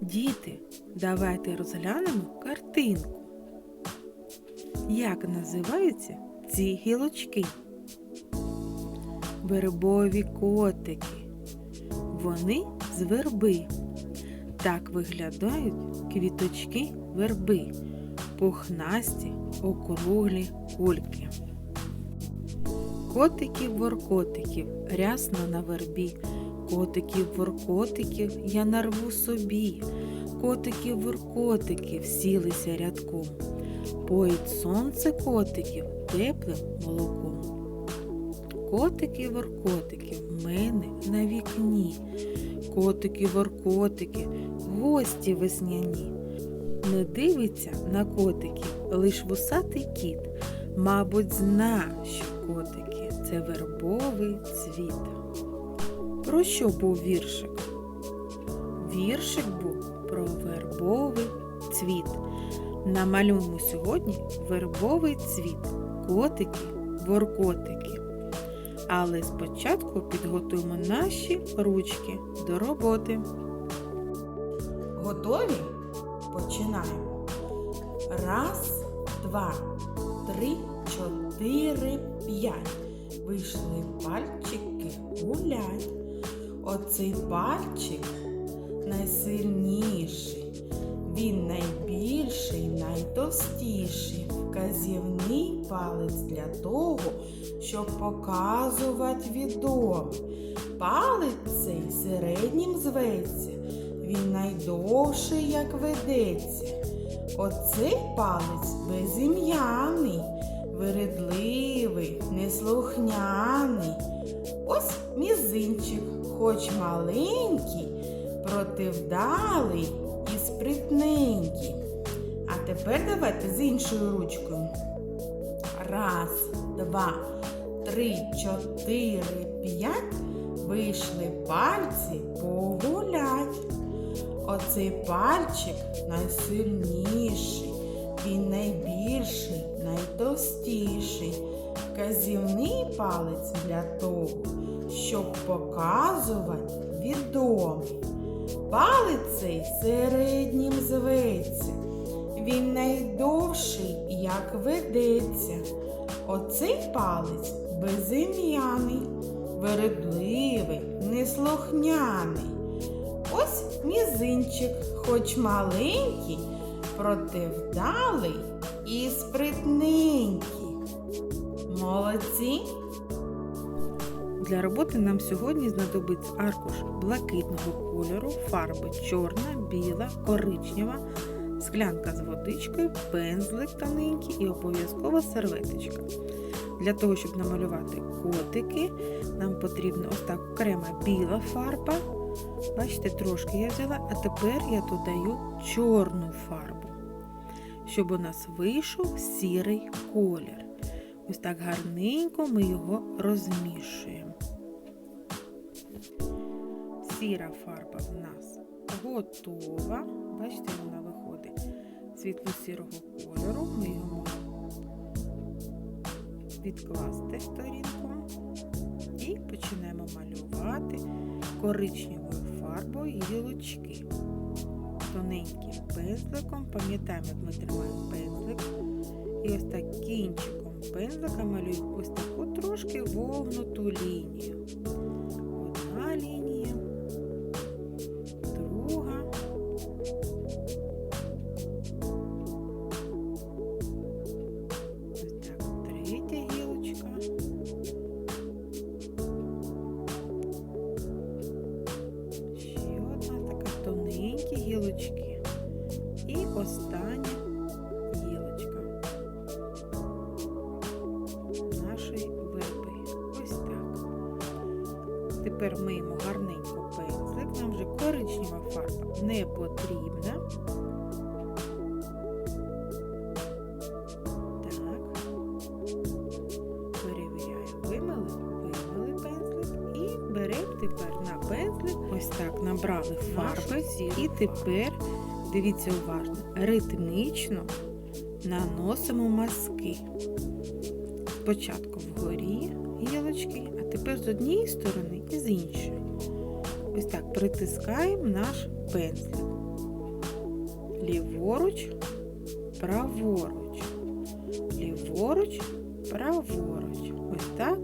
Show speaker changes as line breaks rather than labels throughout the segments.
Діти, давайте розглянемо картинку. Як називаються ці гілочки? Вербові котики. Вони з верби. Так виглядають квіточки верби, пухнасті, округлі кульки. Котиків-воркотиків рясно на вербі, котиків-воркотиків я нарву собі, котиків-воркотиків сілися рядком, поїть сонце котиків теплим молоком. Котики-воркотики в мене на вікні, котики-воркотики, гості весняні. Не дивиться на котиків лиш вусатий кіт, мабуть, зна, що котики це вербовий цвіт. Про що був віршик? Віршик був про вербовий цвіт. Намалюємо сьогодні вербовий цвіт, котики, воркотики. Але спочатку підготуємо наші ручки до роботи. Готові? Починаємо. Раз, два, три, чотири, п'ять. Вийшли пальчики гулять. Оцей пальчик найсильніший. Він найбільший, найтовстіший. Вказівний палець для того, щоб показувати відомо. Палець цей середнім зветься, він найдовший, як ведеться. Оцей палець безім'яний, вередливий, неслухняний. Ось мізинчик, хоч маленький, проте вдалий і спритненький. А тепер давайте з іншою ручкою. Раз, два, три, чотири, п'ять. Вийшли пальці погулять. Оцей пальчик найсильніший, він найбільший, найтовстіший. Вказівний палець для того, щоб показувати відомий. Палець цей середнім зветься. Він найдовший, як ведеться. Оцей палець безім'яний, вередливий, неслухняний. Ось мізинчик, хоч маленький, проте вдалий і спритненький. Молодці! Для роботи нам сьогодні знадобиться аркуш блакитного кольору, фарби чорна, біла, коричнева, склянка з водичкою, пензлик тоненький і обов'язкова серветочка. Для того, щоб намалювати котики, нам потрібна ось так окрема біла фарба. Бачите, трошки я взяла, а тепер я додаю чорну фарбу, щоб у нас вийшов сірий колір. Ось так гарненько ми його розмішуємо. Сіра фарба в нас готова. Бачите, вона виходить світло-сірого кольору. Ми його можемо відкласти сторінку і починаємо малювати коричневою фарбою гілочки. Тоненьким пензликом, пам'ятаємо, як ми тримаємо пензлик. І ось так кінчиком пензлика малюємо ось таку трошки вогнуту лінію. Одна лінія, друга. Ось так, третя гілочка. Ще одна така тоненькі гілочки. І остання Тепер миємо гарненько пензлик. Нам вже коричнева фарба не потрібна. Так. Перевіряю, вимили, вимили пензлик і беремо тепер на пензлик. Ось так набрали фарби. І тепер, дивіться уважно, ритмічно наносимо мазки. Спочатку вгорі гілочки, а тепер з однієї сторони і з іншої. Ось так притискаємо наш пензлик. ліворуч, праворуч, ліворуч, праворуч. Ось так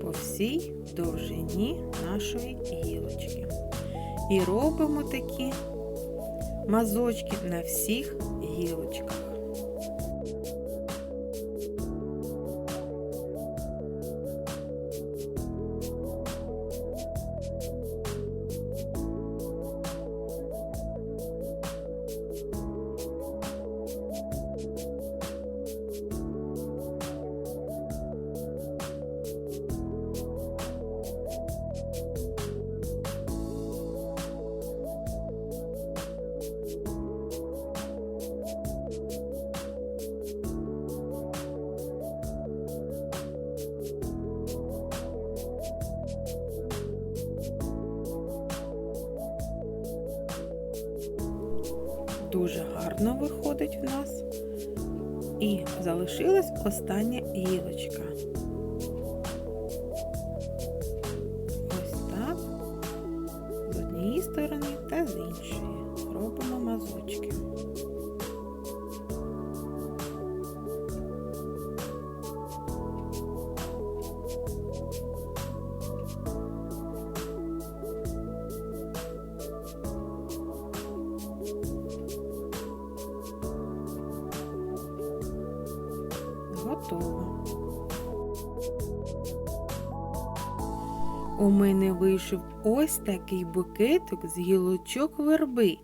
по всій довжині нашої гілочки. І робимо такі мазочки на всіх гілочках. Дуже гарно виходить в нас. І залишилась остання гілочка. Готово. У мене вийшов ось такий букетик з гілочок верби.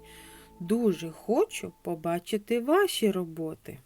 Дуже хочу побачити ваші роботи.